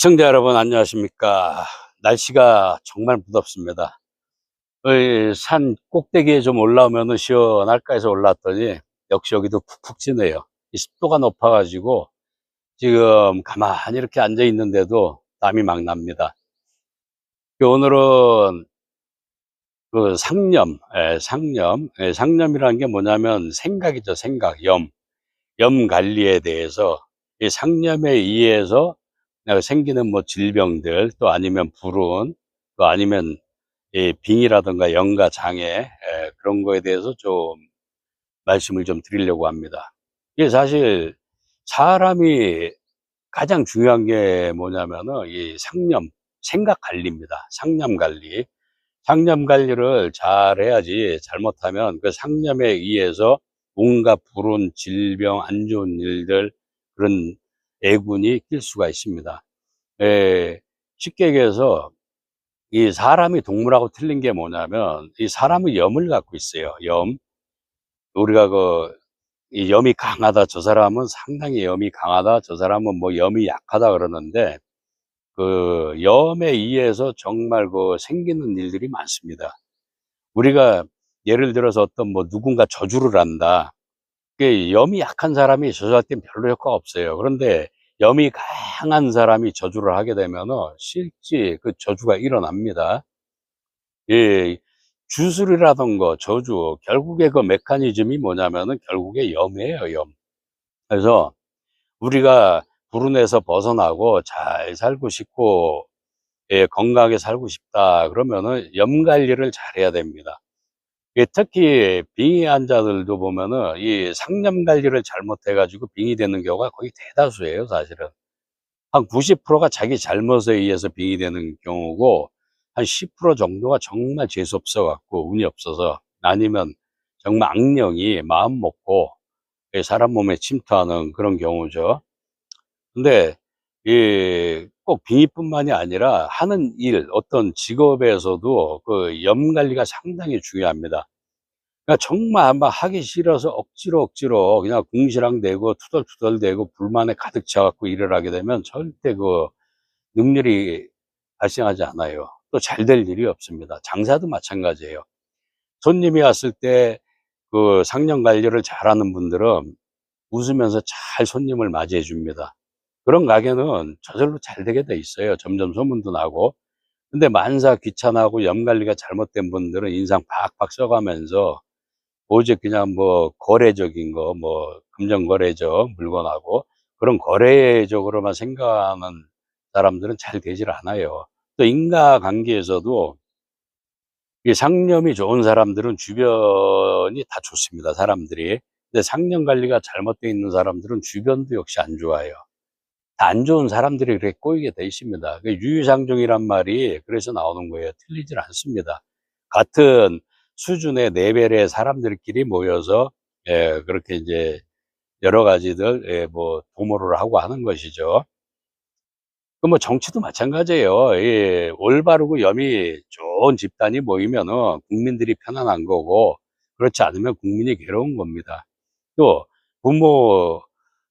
시청자 여러분 안녕하십니까? 날씨가 정말 무덥습니다. 어, 산 꼭대기에 좀 올라오면 시원할까 해서 올랐더니 역시 여기도 푹푹 찌네요. 이 습도가 높아 가지고 지금 가만히 이렇게 앉아 있는데도 땀이 막 납니다. 그 오늘은 그 상념 예, 상념 예, 상념이라는 게 뭐냐면 생각이죠 생각 염. 염 관리에 대해서 이 상념에 의해서 생기는 뭐 질병들 또 아니면 불운 또 아니면 이 빙이라든가 영가 장애 에, 그런 거에 대해서 좀 말씀을 좀 드리려고 합니다. 이게 사실 사람이 가장 중요한 게 뭐냐면은 이 상념 생각 관리입니다. 상념 관리. 상념 관리를 잘 해야지 잘못하면 그 상념에 의해서 온갖 불운, 질병, 안 좋은 일들 그런 애군이 낄 수가 있습니다. 예, 쉽게 얘기해서 이 사람이 동물하고 틀린 게 뭐냐면 이 사람은 염을 갖고 있어요. 염. 우리가 그, 이 염이 강하다. 저 사람은 상당히 염이 강하다. 저 사람은 뭐 염이 약하다 그러는데 그 염에 의해서 정말 그 생기는 일들이 많습니다. 우리가 예를 들어서 어떤 뭐 누군가 저주를 한다. 그 염이 약한 사람이 저주할 땐 별로 효과가 없어요. 그런데 염이 강한 사람이 저주를 하게 되면은 실제 그 저주가 일어납니다. 예, 주술이라던가 저주, 결국에 그 메커니즘이 뭐냐면은 결국에 염이에요, 염. 그래서 우리가 불운에서 벗어나고 잘 살고 싶고, 예, 건강하게 살고 싶다. 그러면은 염 관리를 잘 해야 됩니다. 예, 특히 빙의 환자들도 보면은 이 상념 관리를 잘못해가지고 빙이 되는 경우가 거의 대다수예요, 사실은. 한 90%가 자기 잘못에 의해서 빙이 되는 경우고, 한 10% 정도가 정말 재수 없어 갖고 운이 없어서 아니면 정말 악령이 마음 먹고 예, 사람 몸에 침투하는 그런 경우죠. 근데 이 꼭 빙의뿐만이 아니라 하는 일, 어떤 직업에서도 그 염 관리가 상당히 중요합니다. 그러니까 정말 아마 하기 싫어서 억지로 억지로 그냥 궁시렁대고 투덜투덜대고 불만에 가득 차갖고 일을 하게 되면 절대 그 능률이 발생하지 않아요. 또 잘 될 일이 없습니다. 장사도 마찬가지예요. 손님이 왔을 때 그 상령 관리를 잘하는 분들은 웃으면서 잘 손님을 맞이해 줍니다. 그런 가게는 저절로 잘 되게 돼 있어요. 점점 소문도 나고. 근데 만사 귀찮아하고 염 관리가 잘못된 분들은 인상 팍팍 써가면서 오직 그냥 뭐 거래적인 거, 뭐 금전거래적 물건하고 그런 거래적으로만 생각하는 사람들은 잘 되질 않아요. 또 인과관계에서도 이 상념이 좋은 사람들은 주변이 다 좋습니다. 사람들이. 근데 상념 관리가 잘못되어 있는 사람들은 주변도 역시 안 좋아요. 다안 좋은 사람들이 그렇게 꼬이게 돼 있습니다. 그 유유상종이란 말이 그래서 나오는 거예요. 틀리질 않습니다. 같은 수준의 레벨의 사람들끼리 모여서 예, 그렇게 이제 여러 가지들 예, 뭐 도모를 하고 하는 것이죠. 그뭐 정치도 마찬가지예요. 예, 올바르고 염이 좋은 집단이 모이면은 국민들이 편안한 거고 그렇지 않으면 국민이 괴로운 겁니다. 또 부모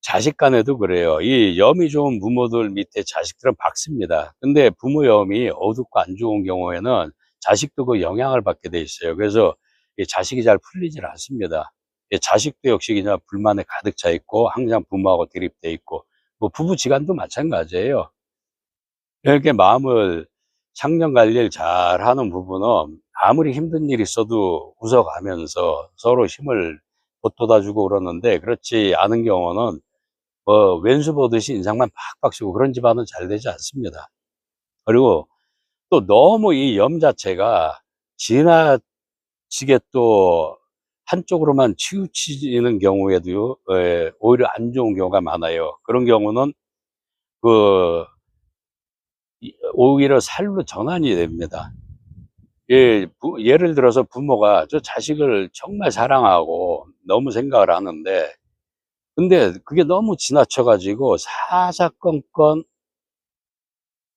자식 간에도 그래요. 이 염이 좋은 부모들 밑에 자식들은 박습니다. 근데 부모 염이 어둡고 안 좋은 경우에는 자식도 그 영향을 받게 돼 있어요. 그래서 이 자식이 잘 풀리질 않습니다. 이 자식도 역시 그냥 불만에 가득 차 있고 항상 부모하고 대립돼 있고 뭐 부부지간도 마찬가지예요. 이렇게 마음을 상념 관리를 잘 하는 부분은 아무리 힘든 일이 있어도 웃어가면서 서로 힘을 보돋아주고 그러는데 그렇지 않은 경우는 뭐 왼수 보듯이 인상만 팍팍 쓰고 그런 집안은 잘 되지 않습니다. 그리고 또 너무 이 염 자체가 지나치게 또 한쪽으로만 치우치는 경우에도 예, 오히려 안 좋은 경우가 많아요. 그런 경우는 그 오히려 살로 전환이 됩니다. 예, 부, 예를 들어서 부모가 저 자식을 정말 사랑하고 너무 생각을 하는데 근데 그게 너무 지나쳐가지고 사사건건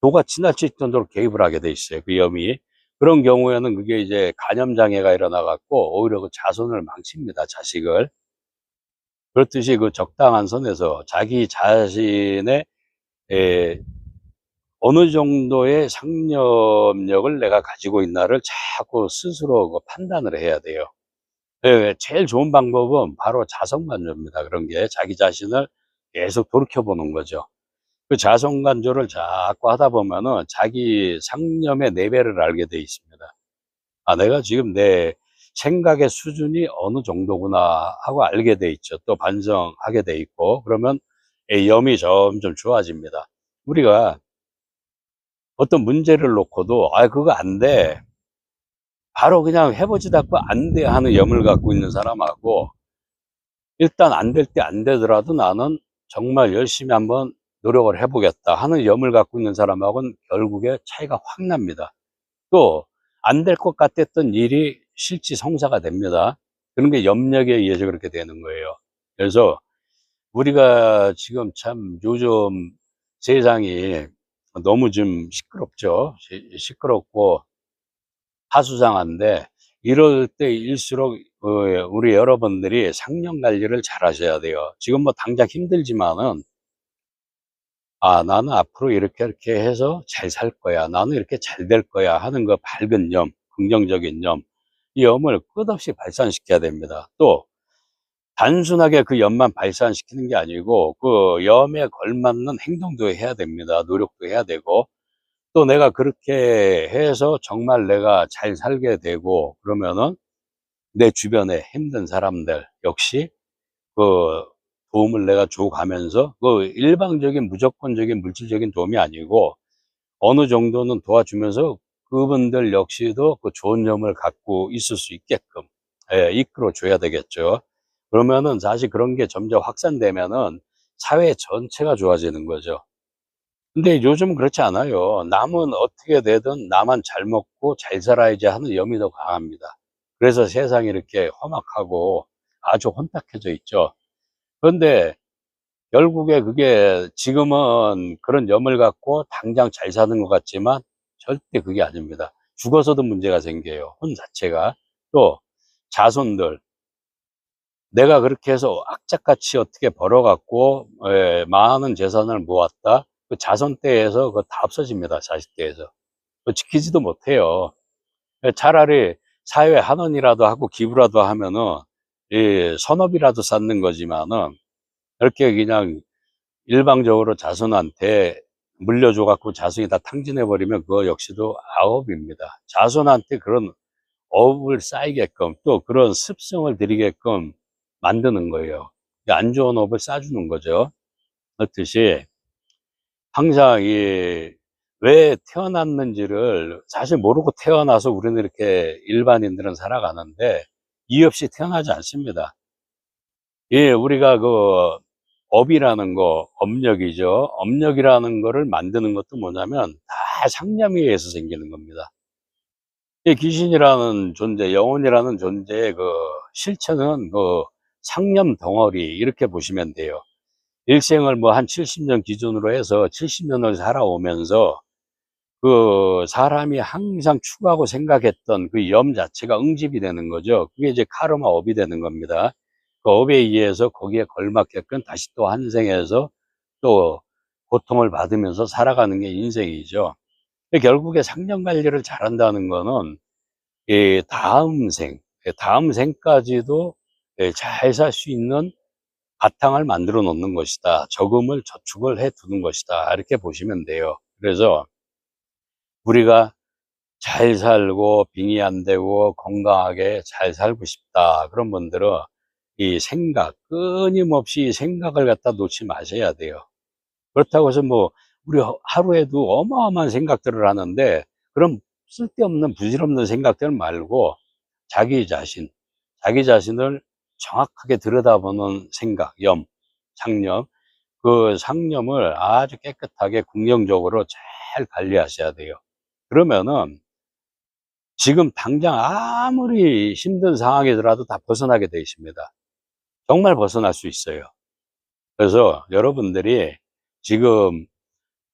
도가 지나칠 정도로 개입을 하게 돼 있어요. 그 염이. 그런 경우에는 그게 이제 간염장애가 일어나 갖고 오히려 그 자손을 망칩니다. 자식을. 그렇듯이 그 적당한 선에서 자기 자신의 에, 어느 정도의 상념력을 내가 가지고 있나를 자꾸 스스로 그 판단을 해야 돼요. 예, 제일 좋은 방법은 바로 자성만조입니다. 그런 게 자기 자신을 계속 돌이켜보는 거죠. 그 자성만조를 자꾸 하다 보면은 자기 상념의 내배를 알게 돼 있습니다. 아, 내가 지금 내 생각의 수준이 어느 정도구나 하고 알게 돼 있죠. 또 반성하게 돼 있고, 그러면 이 염이 점점 좋아집니다. 우리가 어떤 문제를 놓고도, 아, 그거 안 돼. 바로 그냥 해보지도 않고 안 돼 하는 염을 갖고 있는 사람하고, 일단 안 될 때 안 되더라도 나는 정말 열심히 한번 노력을 해보겠다 하는 염을 갖고 있는 사람하고는 결국에 차이가 확 납니다. 또, 안 될 것 같았던 일이 실지 성사가 됩니다. 그런 게 염력에 의해서 그렇게 되는 거예요. 그래서 우리가 지금 참 요즘 세상이 너무 좀 시끄럽죠. 시- 시끄럽고 하수상한데 이럴 때일수록 어, 우리 여러분들이 상념 관리를 잘 하셔야 돼요. 지금 뭐 당장 힘들지만은 아, 나는 앞으로 이렇게 이렇게 해서 잘 살 거야. 나는 이렇게 잘 될 거야 하는 그 밝은 염, 긍정적인 염, 이 염을 끝없이 발산시켜야 됩니다. 또 단순하게 그 염만 발산시키는 게 아니고 그 염에 걸맞는 행동도 해야 됩니다. 노력도 해야 되고 또 내가 그렇게 해서 정말 내가 잘 살게 되고 그러면은 내 주변에 힘든 사람들 역시 그 도움을 내가 줘가면서 그 일방적인 무조건적인 물질적인 도움이 아니고 어느 정도는 도와주면서 그분들 역시도 그 좋은 점을 갖고 있을 수 있게끔 예, 이끌어 줘야 되겠죠. 그러면은 사실 그런 게 점점 확산되면은 사회 전체가 좋아지는 거죠. 근데 요즘은 그렇지 않아요. 남은 어떻게 되든 나만 잘 먹고 잘 살아야지 하는 염이 더 강합니다. 그래서 세상이 이렇게 험악하고 아주 혼탁해져 있죠. 그런데 결국에 그게 지금은 그런 염을 갖고 당장 잘 사는 것 같지만 절대 그게 아닙니다. 죽어서도 문제가 생겨요. 혼 자체가. 또 자손들. 내가 그렇게 해서 악착같이 어떻게 벌어갖고 에, 많은 재산을 모았다. 그 자손 때에서 그거 다 없어집니다. 자식 때에서. 그 지키지도 못해요. 차라리 사회 한원이라도 하고 기부라도 하면은 이 선업이라도 쌓는 거지만은 이렇게 그냥 일방적으로 자손한테 물려줘 갖고 자손이 다 탕진해 버리면 그거 역시도 아업입니다. 자손한테 그런 업을 쌓이게끔 또 그런 습성을 들이게끔 만드는 거예요. 안 좋은 업을 쌓아주는 거죠. 그렇듯이 항상 이 왜 태어났는지를 사실 모르고 태어나서 우리는 이렇게 일반인들은 살아가는데 이유 없이 태어나지 않습니다. 예, 우리가 그 업이라는 거, 업력이죠. 업력이라는 거를 만드는 것도 뭐냐면 다 상념에 의해서 생기는 겁니다. 이 귀신이라는 존재, 영혼이라는 존재의 그 실체는 그 상념 덩어리 이렇게 보시면 돼요. 일생을 뭐 한 70년 기준으로 해서 70년을 살아오면서 그 사람이 항상 추구하고 생각했던 그 염 자체가 응집이 되는 거죠. 그게 이제 카르마 업이 되는 겁니다. 그 업에 의해서 거기에 걸맞게끔 다시 또 한 생에서 또 고통을 받으면서 살아가는 게 인생이죠. 결국에 상념 관리를 잘한다는 거는 이 다음 생, 다음 생까지도 잘 살 수 있는 바탕을 만들어 놓는 것이다. 저금을 저축을 해 두는 것이다. 이렇게 보시면 돼요. 그래서 우리가 잘 살고 빙의 안 되고 건강하게 잘 살고 싶다. 그런 분들은 이 생각, 끊임없이 생각을 갖다 놓지 마셔야 돼요. 그렇다고 해서 뭐 우리 하루에도 어마어마한 생각들을 하는데 그럼 쓸데없는 부질없는 생각들 말고 자기 자신, 자기 자신을 정확하게 들여다보는 생각, 염, 상념, 그 상념을 아주 깨끗하게 긍정적으로 잘 관리하셔야 돼요. 그러면은 지금 당장 아무리 힘든 상황이더라도 다 벗어나게 되어 있습니다. 정말 벗어날 수 있어요. 그래서 여러분들이 지금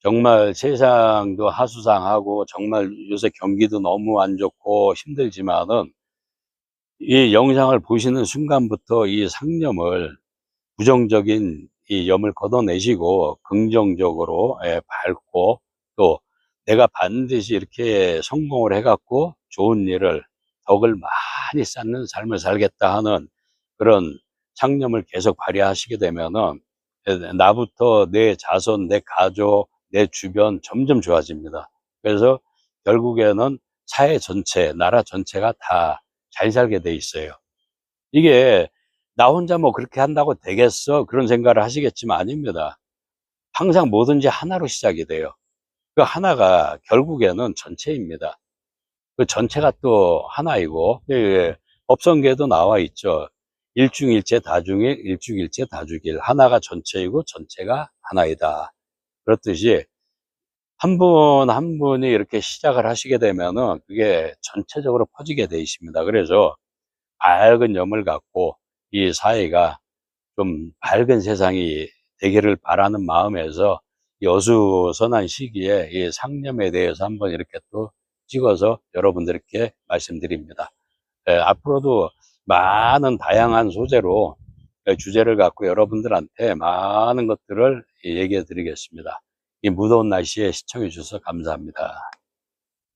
정말 세상도 하수상하고 정말 요새 경기도 너무 안 좋고 힘들지만은 이 영상을 보시는 순간부터 이 상념을 부정적인 이 염을 걷어내시고 긍정적으로 예, 밝고 또 내가 반드시 이렇게 성공을 해갖고 좋은 일을 덕을 많이 쌓는 삶을 살겠다 하는 그런 상념을 계속 발휘하시게 되면은 나부터 내 자손, 내 가족, 내 주변 점점 좋아집니다. 그래서 결국에는 사회 전체, 나라 전체가 다 잘 살게 돼 있어요. 이게 나 혼자 뭐 그렇게 한다고 되겠어? 그런 생각을 하시겠지만 아닙니다. 항상 뭐든지 하나로 시작이 돼요. 그 하나가 결국에는 전체입니다. 그 전체가 또 하나이고, 예, 법성계도 나와 있죠. 일중일체 다중일, 일중일체 다주길. 하나가 전체이고 전체가 하나이다. 그렇듯이 한 분 한 분이 이렇게 시작을 하시게 되면은 그게 전체적으로 퍼지게 돼 있습니다. 그래서 밝은 염을 갖고 이 사회가 좀 밝은 세상이 되기를 바라는 마음에서 여수 선한 시기에 이 상념에 대해서 한번 이렇게 또 찍어서 여러분들께 말씀드립니다. 예, 앞으로도 많은 다양한 소재로 주제를 갖고 여러분들한테 많은 것들을 얘기해 드리겠습니다. 이 무더운 날씨에 시청해 주셔서 감사합니다.